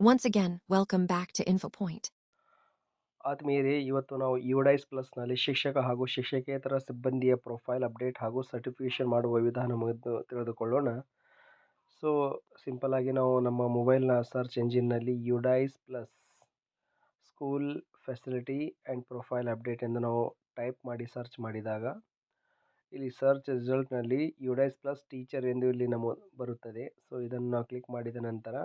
Once again, welcome back to InfoPoint. ಆತ್ಮೀಯರೇ ಇವತ್ತು ನಾವು ಯುಡೈಸ್ ಪ್ಲಸ್ನಲ್ಲಿ ಶಿಕ್ಷಕ ಹಾಗೂ ಶಿಕ್ಷಕೇತರ ಸಿಬ್ಬಂದಿಯ ಪ್ರೊಫೈಲ್ ಅಪ್ಡೇಟ್ ಹಾಗೂ ಸರ್ಟಿಫಿಕೇಷನ್ ಮಾಡುವ ವಿಧಾನ ತಿಳಿದುಕೊಳ್ಳೋಣ ಸೊ ಸಿಂಪಲ್ ಆಗಿ ನಾವು ನಮ್ಮ ಮೊಬೈಲ್ನ search ಎಂಜಿನ್ನಲ್ಲಿ UDISE plus school facility and profile update ಎಂದು ನಾವು ಟೈಪ್ ಮಾಡಿ ಸರ್ಚ್ ಮಾಡಿದಾಗ ಇಲ್ಲಿ ಸರ್ಚ್ ರಿಸಲ್ಟ್ನಲ್ಲಿ ಯುಡೈಸ್ ಪ್ಲಸ್ ಟೀಚರ್ ಎಂದು ಇಲ್ಲಿ ನಮ್ಮ ಬರುತ್ತದೆ ಸೊ ಇದನ್ನು ಕ್ಲಿಕ್ ಮಾಡಿದ ನಂತರ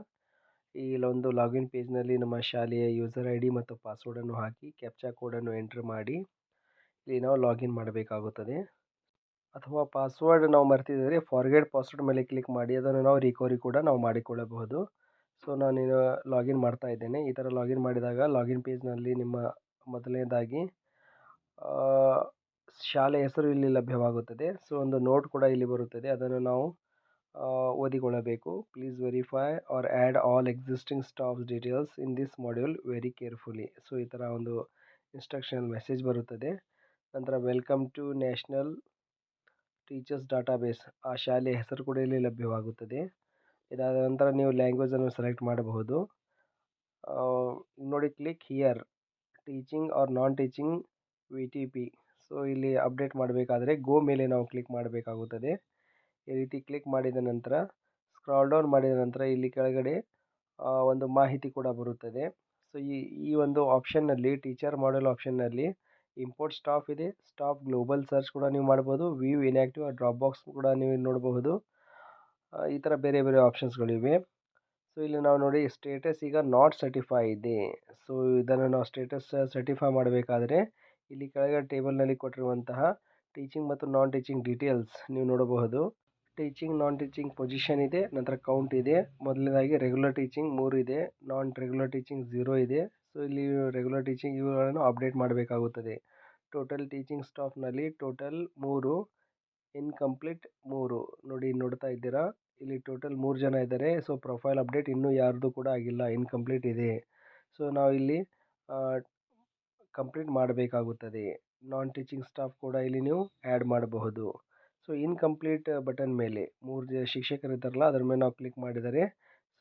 ಇಲ್ಲೊಂದು ಲಾಗಿನ್ ಪೇಜ್ನಲ್ಲಿ ನಮ್ಮ ಶಾಲೆಯ ಯೂಸರ್ ಐ ಡಿ ಮತ್ತು ಪಾಸ್ವರ್ಡನ್ನು ಹಾಕಿ, ಕ್ಯಾಪ್ಚಾ ಕೋಡನ್ನು ಎಂಟ್ರ್ ಮಾಡಿ, ಇಲ್ಲಿ ನಾವು ಲಾಗಿನ್ ಮಾಡಬೇಕಾಗುತ್ತದೆ. ಅಥವಾ ಪಾಸ್ವರ್ಡ್ ನಾವು ಮರ್ತಿದ್ದರೆ ಫಾರ್ಗೆಟ್ ಪಾಸ್ವರ್ಡ್ ಮೇಲೆ ಕ್ಲಿಕ್ ಮಾಡಿ, ಅದನ್ನು ನಾವು ರಿಕವರಿ ಕೂಡ ನಾವು ಮಾಡಿಕೊಳ್ಳಬಹುದು. ಸೊ ನಾನು ಲಾಗಿನ್ ಮಾಡ್ತಾ ಇದ್ದೇನೆ. ಈ ಥರ ಲಾಗಿನ್ ಮಾಡಿದಾಗ ಲಾಗಿನ್ ಪೇಜ್ನಲ್ಲಿ ನಿಮ್ಮ ಮೊದಲನೇದಾಗಿ ಶಾಲೆ ಹೆಸರು ಇಲ್ಲಿ ಲಭ್ಯವಾಗುತ್ತದೆ. ಸೊ, ಒಂದು ನೋಟ್ ಕೂಡ ಇಲ್ಲಿ ಬರುತ್ತದೆ. ಅದನ್ನು ನಾವು ಓದಿಕೊಳ್ಳಬೇಕು. Please verify or add all existing staffs details in this module very carefully so ಈ ಥರ ಒಂದು ಇನ್ಸ್ಟ್ರಕ್ಷನ್ ಮೆಸೇಜ್ ಬರುತ್ತದೆ. ನಂತರ welcome to national teachers database ಆ ಶಾಲೆಯ ಹೆಸರು ಕೂಡ ಇಲ್ಲಿ ಲಭ್ಯವಾಗುತ್ತದೆ. ಇದಾದ ನಂತರ ನೀವು ಲ್ಯಾಂಗ್ವೇಜನ್ನು ಸೆಲೆಕ್ಟ್ ಮಾಡಬಹುದು. ನೋಡಿ click here teaching or non teaching V T P so ಇಲ್ಲಿ ಅಪ್ಡೇಟ್ ಮಾಡಬೇಕಾದ್ರೆ ಗೋ ಮೇಲೆ ನಾವು ಕ್ಲಿಕ್ ಮಾಡಬೇಕಾಗುತ್ತದೆ. ಈ ರೀತಿ ಕ್ಲಿಕ್ ಮಾಡಿದ ನಂತರ, ಸ್ಕ್ರಾಲ್ ಡೌನ್ ಮಾಡಿದ ನಂತರ ಇಲ್ಲಿ ಕೆಳಗಡೆ ಒಂದು ಮಾಹಿತಿ ಕೂಡ ಬರುತ್ತದೆ. ಸೊ, ಈ ಈ ಒಂದು ಆಪ್ಷನ್ನಲ್ಲಿ ಟೀಚರ್ ಮಾಡಲ್ ಆಪ್ಷನ್ನಲ್ಲಿ ಇಂಪೋರ್ಟ್ ಸ್ಟಾಫ್ ಇದೆ. ಸ್ಟಾಫ್ ಗ್ಲೋಬಲ್ ಸರ್ಚ್ ಕೂಡ ನೀವು ಮಾಡ್ಬೋದು. ವ್ಯೂ ಇನ್ಯಾಕ್ಟಿವ್ ಡ್ರಾಪ್ ಬಾಕ್ಸ್ ಕೂಡ ನೀವು ನೋಡಬಹುದು. ಈ ಥರ ಬೇರೆ ಬೇರೆ ಆಪ್ಷನ್ಸ್ಗಳಿವೆ ಸೊ, ಇಲ್ಲಿ ನಾವು ನೋಡಿ ಸ್ಟೇಟಸ್ ಈಗ ನಾಟ್ ಸರ್ಟಿಫೈ ಇದೆ. ಸೊ, ಇದನ್ನು ನಾವು ಸ್ಟೇಟಸ್ ಸರ್ಟಿಫೈ ಮಾಡಬೇಕಾದ್ರೆ ಇಲ್ಲಿ ಕೆಳಗಡೆ ಟೇಬಲ್ನಲ್ಲಿ ಕೊಟ್ಟಿರುವಂತಹ ಟೀಚಿಂಗ್ ಮತ್ತು ನಾನ್ ಟೀಚಿಂಗ್ ಡೀಟೇಲ್ಸ್ ನೀವು ನೋಡಬಹುದು. ಟೀಚಿಂಗ್ ನಾನ್ ಟೀಚಿಂಗ್ ಪೊಸಿಷನ್ ಇದೆ, ನಂತರ ಕೌಂಟ್ ಇದೆ. ಮೊದಲನೇದಾಗಿ ರೆಗ್ಯುಲರ್ ಟೀಚಿಂಗ್ ಮೂರು ಇದೆ ನಾನ್ ರೆಗ್ಯುಲರ್ ಟೀಚಿಂಗ್ ಝೀರೋ ಇದೆ. ಸೊ ಇಲ್ಲಿ ರೆಗ್ಯುಲರ್ ಟೀಚಿಂಗ್ ಇವುಗಳನ್ನು ಅಪ್ಡೇಟ್ ಮಾಡಬೇಕಾಗುತ್ತದೆ. ಟೋಟಲ್ ಟೀಚಿಂಗ್ ಸ್ಟಾಫ್ನಲ್ಲಿ ಟೋಟಲ್ ಮೂರು ಇನ್ಕಂಪ್ಲೀಟ್ ಮೂರು. ನೋಡಿ, ನೋಡ್ತಾ ಇದ್ದೀರಾ? ಇಲ್ಲಿ ಟೋಟಲ್ ಮೂರು ಜನ ಇದ್ದಾರೆ. ಸೊ ಪ್ರೊಫೈಲ್ ಅಪ್ಡೇಟ್ ಇನ್ನೂ ಯಾರ್ದು ಕೂಡ ಆಗಿಲ್ಲ. ಇನ್ಕಂಪ್ಲೀಟ್ ಇದೆ. ಸೊ ನಾವು ಇಲ್ಲಿ ಕಂಪ್ಲೀಟ್ ಮಾಡಬೇಕಾಗುತ್ತದೆ. ನಾನ್ ಟೀಚಿಂಗ್ ಸ್ಟಾಫ್ ಕೂಡ ಇಲ್ಲಿ ನೀವು ಆ್ಯಡ್ ಮಾಡಬಹುದು. ಸೊ, ಇನ್ಕಂಪ್ಲೀಟ್ ಬಟನ್ ಮೇಲೆ ಮೂರು ಜನ ಶಿಕ್ಷಕರಿದ್ದಾರಲ್ಲ ಅದರ ಮೇಲೆ ನಾವು ಕ್ಲಿಕ್ ಮಾಡಿದರೆ,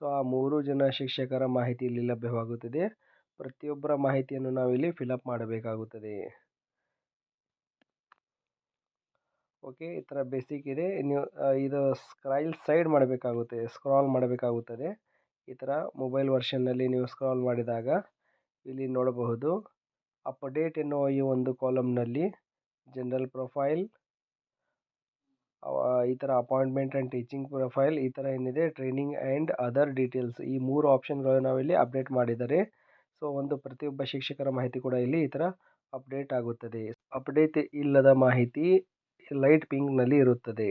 ಸೊ, ಆ ಮೂರು ಜನ ಶಿಕ್ಷಕರ ಮಾಹಿತಿ ಇಲ್ಲಿ ಲಭ್ಯವಾಗುತ್ತದೆ. ಪ್ರತಿಯೊಬ್ಬರ ಮಾಹಿತಿಯನ್ನು ನಾವಿಲ್ಲಿ ಫಿಲಪ್ ಮಾಡಬೇಕಾಗುತ್ತದೆ. ಓಕೆ, ಈ ಥರ ಬೇಸಿಕ್ ಇದೆ. ನೀವು ಇದು ಸ್ಕ್ರೈಲ್ ಸೈಡ್ ಮಾಡಬೇಕಾಗುತ್ತೆ, ಸ್ಕ್ರಾಲ್ ಮಾಡಬೇಕಾಗುತ್ತದೆ. ಈ ಥರ ಮೊಬೈಲ್ ವರ್ಷನ್ನಲ್ಲಿ ನೀವು ಸ್ಕ್ರಾಲ್ ಮಾಡಿದಾಗ ಇಲ್ಲಿ ನೋಡಬಹುದು. ಅಪ್ಡೇಟ್ ಎನ್ನುವ ಈ ಒಂದು ಕಾಲಮ್ನಲ್ಲಿ, ಜನರಲ್ ಪ್ರೊಫೈಲ್ ಈ ಥರ ಅಪಾಯಿಂಟ್ಮೆಂಟ್ ಆ್ಯಂಡ್ ಟೀಚಿಂಗ್ ಪ್ರೊಫೈಲ್ ಈ ಥರ ಏನಿದೆ ಟ್ರೈನಿಂಗ್ ಆ್ಯಂಡ್ ಅದರ್ ಡೀಟೇಲ್ಸ್ ಈ ಮೂರು ಆಪ್ಷನ್ಗಳು ನಾವಿಲ್ಲಿ ಅಪ್ಡೇಟ್ ಮಾಡಿದರೆ ಸೊ ಒಂದು ಪ್ರತಿಯೊಬ್ಬ ಶಿಕ್ಷಕರ ಮಾಹಿತಿ ಕೂಡ ಇಲ್ಲಿ ಈ ಥರ ಅಪ್ಡೇಟ್ ಆಗುತ್ತದೆ. ಅಪ್ಡೇಟ್ ಇಲ್ಲದ ಮಾಹಿತಿ ಲೈಟ್ ಪಿಂಕ್ನಲ್ಲಿ ಇರುತ್ತದೆ.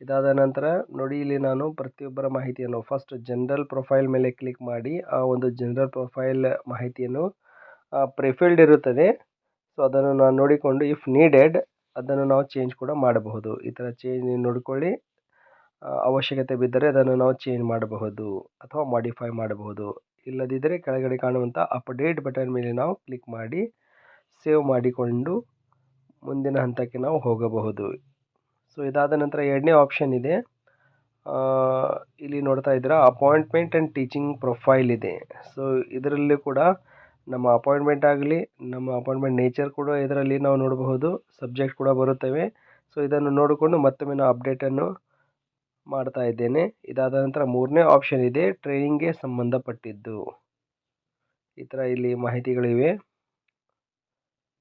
ಇದಾದ ನಂತರ ನೋಡಿ ಇಲ್ಲಿ ನಾನು ಪ್ರತಿಯೊಬ್ಬರ ಮಾಹಿತಿಯನ್ನು ಫಸ್ಟ್ ಜನರಲ್ ಪ್ರೊಫೈಲ್ ಮೇಲೆ ಕ್ಲಿಕ್ ಮಾಡಿ, ಆ ಒಂದು ಜನರಲ್ ಪ್ರೊಫೈಲ್ ಮಾಹಿತಿಯನ್ನು ಪ್ರಿಫಿಲ್ಡ್ ಇರುತ್ತದೆ. ಸೊ ಅದನ್ನು ನಾನು ನೋಡಿಕೊಂಡು ಇಫ್ ನೀಡೆಡ್ ಅದನ್ನು ನಾವು ಚೇಂಜ್ ಕೂಡ ಮಾಡಬಹುದು. ಈ ಥರ ಚೇಂಜ್ ನೋಡಿಕೊಳ್ಳಿ. ಅವಶ್ಯಕತೆ ಬಿದ್ದರೆ ಅದನ್ನು ನಾವು ಚೇಂಜ್ ಮಾಡಬಹುದು ಅಥವಾ ಮಾಡಿಫೈ ಮಾಡಬಹುದು. ಇಲ್ಲದಿದ್ದರೆ ಕೆಳಗಡೆ ಕಾಣುವಂಥ ಅಪ್ಡೇಟ್ ಬಟನ್ ಮೇಲೆ ನಾವು ಕ್ಲಿಕ್ ಮಾಡಿ ಸೇವ್ ಮಾಡಿಕೊಂಡು ಮುಂದಿನ ಹಂತಕ್ಕೆ ನಾವು ಹೋಗಬಹುದು. ಸೊ ಇದಾದ ನಂತರ ಎರಡನೇ ಆಪ್ಷನ್ ಇದೆ. ಇಲ್ಲಿ ನೋಡ್ತಾ ಇದ್ದೀರಾ ಅಪಾಯಿಂಟ್ಮೆಂಟ್ ಆ್ಯಂಡ್ ಟೀಚಿಂಗ್ ಪ್ರೊಫೈಲ್ ಇದೆ. ಸೊ ಇದರಲ್ಲಿ ಕೂಡ ನಮ್ಮ ಅಪಾಯಿಂಟ್ಮೆಂಟ್ ಆಗಲಿ, ನಮ್ಮ ಅಪಾಯಿಂಟ್ಮೆಂಟ್ ನೇಚರ್ ಕೂಡ ಇದರಲ್ಲಿ ನಾವು ನೋಡಬಹುದು ಸಬ್ಜೆಕ್ಟ್ ಕೂಡ ಬರುತ್ತವೆ. ಸೊ ಇದನ್ನು ನೋಡಿಕೊಂಡು ಮತ್ತೊಮ್ಮೆ ನಾವು ಅಪ್ಡೇಟನ್ನು ಮಾಡ್ತಾ ಇದ್ದೇನೆ. ಇದಾದ ನಂತರ ಮೂರನೇ ಆಪ್ಷನ್ ಇದೆ ಟ್ರೈನಿಂಗ್ಗೆ ಸಂಬಂಧಪಟ್ಟಿದ್ದು. ಈ ಥರ ಇಲ್ಲಿ ಮಾಹಿತಿಗಳಿವೆ.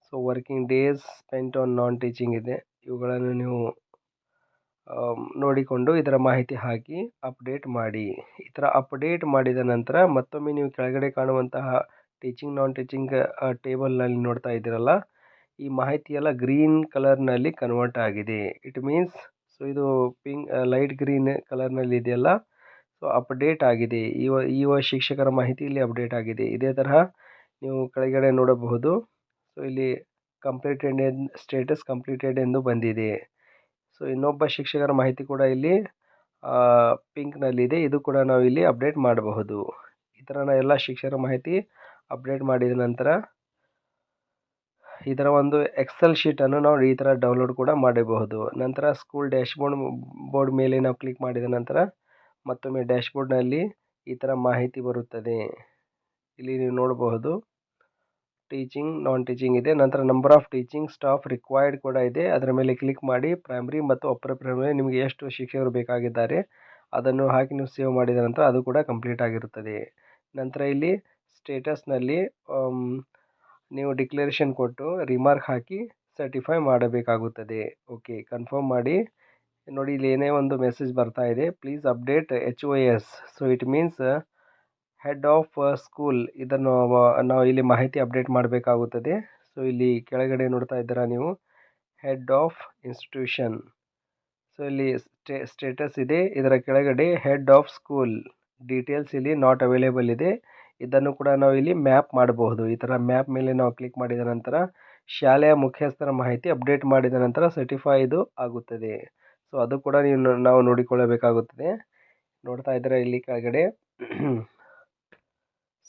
So working days spent on non teaching ಇದೆ. ಇವುಗಳನ್ನು ನೀವು ನೋಡಿಕೊಂಡು ಇದರ ಮಾಹಿತಿ ಹಾಕಿ ಅಪ್ಡೇಟ್ ಮಾಡಿ. ಈ ಥರ ಅಪ್ಡೇಟ್ ಮಾಡಿದ ನಂತರ ಮತ್ತೊಮ್ಮೆ ನೀವು ಕೆಳಗಡೆ ಕಾಣುವಂತಹ ಟೀಚಿಂಗ್ ನಾನ್ ಟೀಚಿಂಗ್ ಟೇಬಲ್ನಲ್ಲಿ ನೋಡ್ತಾ ಇದ್ದೀರಲ್ಲ, ಈ ಮಾಹಿತಿ ಎಲ್ಲ ಗ್ರೀನ್ ಕಲರ್ನಲ್ಲಿ ಕನ್ವರ್ಟ್ ಆಗಿದೆ. ಇಟ್ ಮೀನ್ಸ್ ಸೊ ಇದು ಪಿಂಕ್ ಲೈಟ್ ಗ್ರೀನ್ ಕಲರ್ನಲ್ಲಿ ಇದೆಯಲ್ಲ ಸೊ ಅಪ್ಡೇಟ್ ಆಗಿದೆ. ಈ ಈ ಶಿಕ್ಷಕರ ಮಾಹಿತಿ ಇಲ್ಲಿ ಅಪ್ಡೇಟ್ ಆಗಿದೆ. ಇದೇ ತರಹ ನೀವು ಕೆಳಗಡೆ ನೋಡಬಹುದು. ಸೊ ಇಲ್ಲಿ ಕಂಪ್ಲೀಟೆಡ್ ಸ್ಟೇಟಸ್ ಕಂಪ್ಲೀಟೆಡ್ ಎಂದು ಬಂದಿದೆ. ಸೊ ಇನ್ನೊಬ್ಬ ಶಿಕ್ಷಕರ ಮಾಹಿತಿ ಕೂಡ ಇಲ್ಲಿ ಪಿಂಕ್ನಲ್ಲಿದೆ ಇದು ಕೂಡ ನಾವು ಇಲ್ಲಿ ಅಪ್ಡೇಟ್ ಮಾಡಬಹುದು. ಈ ಥರ ಎಲ್ಲ ಶಿಕ್ಷಕರ ಮಾಹಿತಿ ಅಪ್ಡೇಟ್ ಮಾಡಿದ ನಂತರ ಈ ಥರ ಒಂದು ಎಕ್ಸೆಲ್ ಶೀಟನ್ನು ನಾವು ಈ ಥರ ಡೌನ್ಲೋಡ್ ಕೂಡ ಮಾಡಬಹುದು. ನಂತರ ಸ್ಕೂಲ್ ಡ್ಯಾಶ್ಬೋರ್ಡ್ ಬೋರ್ಡ್ ಮೇಲೆ ನಾವು ಕ್ಲಿಕ್ ಮಾಡಿದ ನಂತರ ಮತ್ತೊಮ್ಮೆ ಡ್ಯಾಶ್ಬೋರ್ಡ್ನಲ್ಲಿ ಈ ಥರ ಮಾಹಿತಿ ಬರುತ್ತದೆ. ಇಲ್ಲಿ ನೀವು ನೋಡಬಹುದು ಟೀಚಿಂಗ್ ನಾನ್ ಟೀಚಿಂಗ್ ಇದೆ. ನಂತರ number of teaching staff required ಕೂಡ ಇದೆ. ಅದರ ಮೇಲೆ ಕ್ಲಿಕ್ ಮಾಡಿ ಪ್ರೈಮರಿ ಮತ್ತು ಅಪ್ಪರ್ ಪ್ರೈಮರಿ ನಿಮಗೆ ಎಷ್ಟು ಶಿಕ್ಷಕರು ಬೇಕಾಗಿದ್ದಾರೆ ಅದನ್ನು ಹಾಕಿ ನೀವು ಸೇವ್ ಮಾಡಿದ ನಂತರ ಅದು ಕೂಡ ಕಂಪ್ಲೀಟ್ ಆಗಿರುತ್ತದೆ. ನಂತರ ಇಲ್ಲಿ ಸ್ಟೇಟಸ್ನಲ್ಲಿ ನೀವು ಡಿಕ್ಲರೇಷನ್ ಕೊಟ್ಟು ರಿಮಾರ್ಕ್ ಹಾಕಿ ಸರ್ಟಿಫೈ ಮಾಡಬೇಕಾಗುತ್ತದೆ. ಓಕೆ ಕನ್ಫರ್ಮ್ ಮಾಡಿ. ನೋಡಿ, ಇಲ್ಲಿ ಏನೇ ಒಂದು ಮೆಸೇಜ್ ಬರ್ತಾ ಇದೆ. Please update H O S so it means head of school ಇದನ್ನು ನಾವು ಇಲ್ಲಿ ಮಾಹಿತಿ ಅಪ್ಡೇಟ್ ಮಾಡಬೇಕಾಗುತ್ತದೆ. ಸೊ ಇಲ್ಲಿ ಕೆಳಗಡೆ ನೋಡ್ತಾ ಇದ್ದೀರಾ ನೀವು? ಹೆಡ್ ಆಫ್ ಇನ್ಸ್ಟಿಟ್ಯೂಷನ್ ಸೊ ಇಲ್ಲಿ ಸ್ಟೇ ಸ್ಟೇಟಸ್ ಇದೆ. ಇದರ ಕೆಳಗಡೆ ಹೆಡ್ ಆಫ್ ಸ್ಕೂಲ್ ಡೀಟೇಲ್ಸ್ ಇಲ್ಲಿ ನಾಟ್ ಅವೈಲೇಬಲ್ ಇದೆ. ಇದನ್ನು ಕೂಡ ನಾವು ಇಲ್ಲಿ ಮ್ಯಾಪ್ ಮಾಡಬಹುದು. ಈ ಥರ ಮ್ಯಾಪ್ ಮೇಲೆ ನಾವು ಕ್ಲಿಕ್ ಮಾಡಿದ ನಂತರ ಶಾಲೆಯ ಮುಖ್ಯಸ್ಥರ ಮಾಹಿತಿ ಅಪ್ಡೇಟ್ ಮಾಡಿದ ನಂತರ ಸರ್ಟಿಫೈ ಇದು ಆಗುತ್ತದೆ. ಸೊ ಅದು ಕೂಡ ನೀವು ನಾವು ನೋಡಿಕೊಳ್ಳಬೇಕಾಗುತ್ತದೆ. ನೋಡ್ತಾ ಇದ್ದರೆ ಇಲ್ಲಿ ಕೆಳಗಡೆ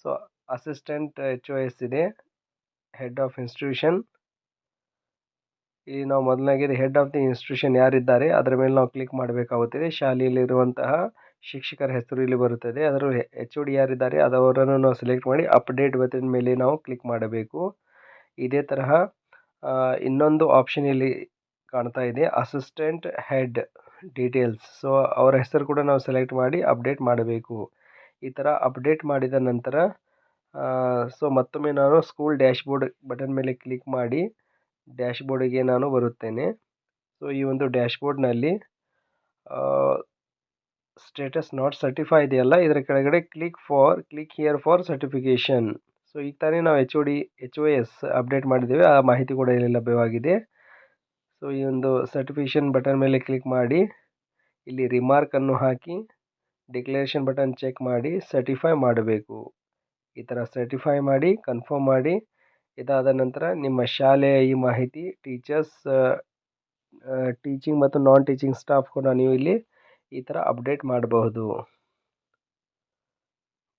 so, assistant H O S ಇದೆ. Head of institution. ಇಲ್ಲಿ ನಾವು ಮೊದಲನೇಗೆ ಹೆಡ್ ಆಫ್ ದಿ ಇನ್ಸ್ಟಿಟ್ಯೂಷನ್ ಯಾರಿದ್ದಾರೆ, ಅದರ ಮೇಲೆ ನಾವು ಕ್ಲಿಕ್ ಮಾಡಬೇಕಾಗುತ್ತದೆ. ಶಾಲೆಯಲ್ಲಿರುವಂತಹ ಶಿಕ್ಷಕರ ಹೆಸರು ಇಲ್ಲಿ ಬರುತ್ತದೆ. ಅದರ ಎಚ್ ಓ ಡಿ ಯಾರಿದ್ದಾರೆ ಅದವರನ್ನು ನಾವು ಸೆಲೆಕ್ಟ್ ಮಾಡಿ ಅಪ್ಡೇಟ್ ಬಟನ್ ಮೇಲೆ ನಾವು ಕ್ಲಿಕ್ ಮಾಡಬೇಕು. ಇದೇ ತರಹ ಇನ್ನೊಂದು ಆಪ್ಷನ್ ಇಲ್ಲಿ ಕಾಣ್ತಾ ಇದೆ ಅಸಿಸ್ಟೆಂಟ್ ಹೆಡ್ ಡೀಟೇಲ್ಸ್ ಸೊ ಅವರ ಹೆಸರು ಕೂಡ ನಾವು ಸೆಲೆಕ್ಟ್ ಮಾಡಿ ಅಪ್ಡೇಟ್ ಮಾಡಬೇಕು. ಈ ಥರ ಅಪ್ಡೇಟ್ ಮಾಡಿದ ನಂತರ ಸೊ ಮತ್ತೊಮ್ಮೆ ನಾನು ಸ್ಕೂಲ್ ಡ್ಯಾಶ್ಬೋರ್ಡ್ ಬಟನ್ ಮೇಲೆ ಕ್ಲಿಕ್ ಮಾಡಿ ಡ್ಯಾಶ್ಬೋರ್ಡಿಗೆ ನಾನು ಬರುತ್ತೇನೆ. ಸೊ ಈ ಒಂದು ಡ್ಯಾಶ್ಬೋರ್ಡ್ನಲ್ಲಿ ಸ್ಟೇಟಸ್ ನಾಟ್ ಸರ್ಟಿಫೈ ಇದೆಯಲ್ಲ, ಇದರ ಕೆಳಗಡೆ click for click here for certification so ಈಗ ತಾನೇ ನಾವು H O D H O S update ಮಾಡಿದ್ದೇವೆ, ಆ ಮಾಹಿತಿ ಕೂಡ ಇಲ್ಲಿ ಲಭ್ಯವಾಗಿದೆ. ಸೊ ಈ ಒಂದು ಸರ್ಟಿಫಿಕೇಷನ್ ಬಟನ್ ಮೇಲೆ ಕ್ಲಿಕ್ ಮಾಡಿ, ಇಲ್ಲಿ ರಿಮಾರ್ಕನ್ನು ಹಾಕಿ ಡಿಕ್ಲರೇಷನ್ ಬಟನ್ ಚೆಕ್ ಮಾಡಿ ಸರ್ಟಿಫೈ ಮಾಡಬೇಕು. ಈ ಥರ ಸರ್ಟಿಫೈ ಮಾಡಿ ಕನ್ಫರ್ಮ್ ಮಾಡಿ, ಇದಾದ ನಂತರ ನಿಮ್ಮ ಶಾಲೆಯ ಈ ಮಾಹಿತಿ ಟೀಚರ್ಸ್ ಟೀಚಿಂಗ್ ಮತ್ತು ನಾನ್ ಟೀಚಿಂಗ್ ಸ್ಟಾಫ್ ಕೂಡ ನೀವು ಇಲ್ಲಿ ಈ ಥರ ಅಪ್ಡೇಟ್ ಮಾಡಬಹುದು.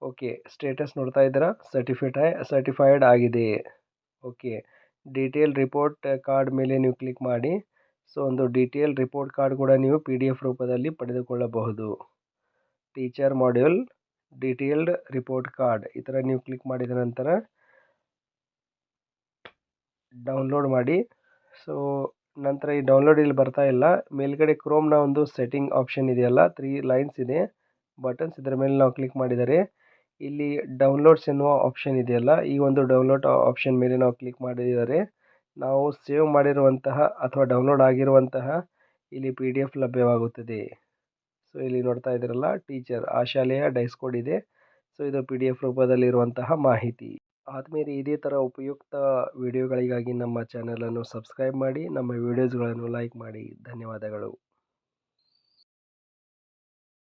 ಓಕೆ ಸ್ಟೇಟಸ್ ನೋಡ್ತಾ ಇದ್ದೀರಾ? ಸರ್ಟಿಫೈಟೈ ಸರ್ಟಿಫೈಡ್ ಆಗಿದೆ. ಓಕೆ ಡೀಟೇಲ್ ರಿಪೋರ್ಟ್ ಕಾರ್ಡ್ ಮೇಲೆ ನೀವು ಕ್ಲಿಕ್ ಮಾಡಿ. ಸೊ ಒಂದು ಡೀಟೇಲ್ ರಿಪೋರ್ಟ್ ಕಾರ್ಡ್ ಕೂಡ ನೀವು ಪಿ ಡಿ ಎಫ್ ರೂಪದಲ್ಲಿ ಪಡೆದುಕೊಳ್ಳಬಹುದು. Teacher module detailed report card ಈ ಥರ ನೀವು ಕ್ಲಿಕ್ ಮಾಡಿದ ನಂತರ ಡೌನ್ಲೋಡ್ ಮಾಡಿ. ಸೊ ನಂತರ ಈ ಡೌನ್ಲೋಡ್ ಇಲ್ಲಿ ಬರ್ತಾ ಇಲ್ಲ. ಮೇಲ್ಗಡೆ ಕ್ರೋಮ್ನ ಒಂದು ಸೆಟ್ಟಿಂಗ್ ಆಪ್ಷನ್ ಇದೆಯಲ್ಲ ತ್ರೀ ಲೈನ್ಸ್ ಇದೆ. ಬಟನ್ಸ್ ಇದರ ಮೇಲೆ ನಾವು ಕ್ಲಿಕ್ ಮಾಡಿದರೆ ಇಲ್ಲಿ ಡೌನ್ಲೋಡ್ಸ್ ಎನ್ನುವ ಆಪ್ಷನ್ ಇದೆಯಲ್ಲ, ಈ ಒಂದು ಡೌನ್ಲೋಡ್ ಆಪ್ಷನ್ ಮೇಲೆ ನಾವು ಕ್ಲಿಕ್ ಮಾಡಿದರೆ ನಾವು ಸೇವ್ ಮಾಡಿರುವಂತಹ ಅಥವಾ ಡೌನ್ಲೋಡ್ ಆಗಿರುವಂತಹ ಇಲ್ಲಿ ಪಿ ಡಿ ಎಫ್ ಲಭ್ಯವಾಗುತ್ತದೆ. ಸೊ ಇಲ್ಲಿ ನೋಡ್ತಾ ಇದ್ದೀರಲ್ಲ ಟೀಚರ್ ಆ ಶಾಲೆಯ ಡೈಸ್ ಕೋಡ್ ಇದೆ. ಸೊ ಇದು ಪಿ ಡಿ ಎಫ್ ರೂಪದಲ್ಲಿರುವಂತಹ ಮಾಹಿತಿ. ಆದಮೇಲೆ ಇದೇ ಥರ ಉಪಯುಕ್ತ ವೀಡಿಯೋಗಳಿಗಾಗಿ ನಮ್ಮ ಚಾನಲನ್ನು ಸಬ್ಸ್ಕ್ರೈಬ್ ಮಾಡಿ ನಮ್ಮ ವೀಡಿಯೋಸ್ಗಳನ್ನು ಲೈಕ್ ಮಾಡಿ. ಧನ್ಯವಾದಗಳು.